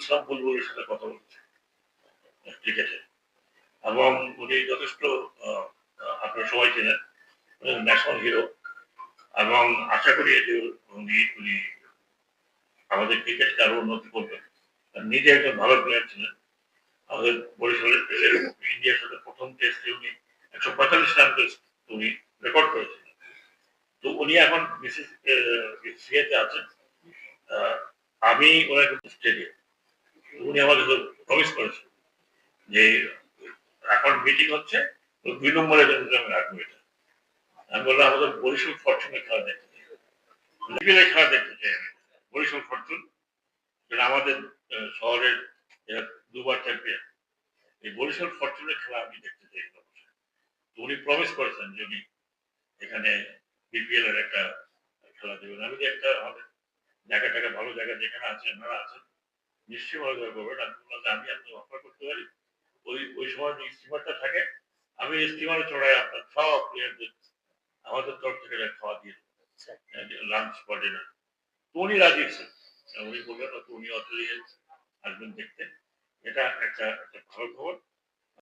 ইসলাম বুলবুলের সাথে কথা বলছি ক্রিকেটে এবং উনি যথেষ্ট আপনারা সবাই চেনেন। ন্যাশনাল হিরো এবং আশা করি যে উনি উনি আমাদের ক্রিকেটকে আরও উন্নতি করবেন। নিজে একজন ভালো প্লেয়ার ছিলেন। আমাদের বরিশালের ইন্ডিয়ার সাথে প্রথম টেস্টে উনি একশো পঁয়তাল্লিশ রান উনি রেকর্ড করেছিলেন। তো উনি এখন বিসিস বিসিসিআইতে আছেন। আমি ওনাকে স্টেডিয়াম উনি আমাদের প্রবেশ করেছেন যে এখন মিটিং হচ্ছে দুই নম্বরের আমি রাখব এটা। আমি বললাম, আমাদের বরিশাল ফরচুনের খেলা দেখতে চাই। খেলা দেখতে চাই আমি। বরিশাল ফরচুন যেটা আমাদের শহরের দুবার চ্যাম্পিয়ন এই বরিশাল ফরচুনের খেলা আমি দেখতে চাই। তো উনি প্রমিস করেছেন যে উনি এখানে বিপিএল এর একটা খেলা দেবেন। আমি যে একটা আমাদের জায়গা টাকা ভালো জায়গা যেখানে আছে আপনারা আছেন। নিশ্চয়ই ভালো জায়গা করবেন আমি বললাম আমি আপনাকে অফার করতে পারি। ওই ওই সময় যে স্টিমারটা থাকে আমি স্টিমারে চড়াই আপনার সব প্লেয়ারদের আমাদের তরফ থেকে খাওয়া দিয়ে লাঞ্চ বা ডিনার তো উনি রাজি ছিলেন উনি বললেন উনি অস্ট্রেলিয়া আসবেন দেখতে। এটা একটা একটা ভালো খবর।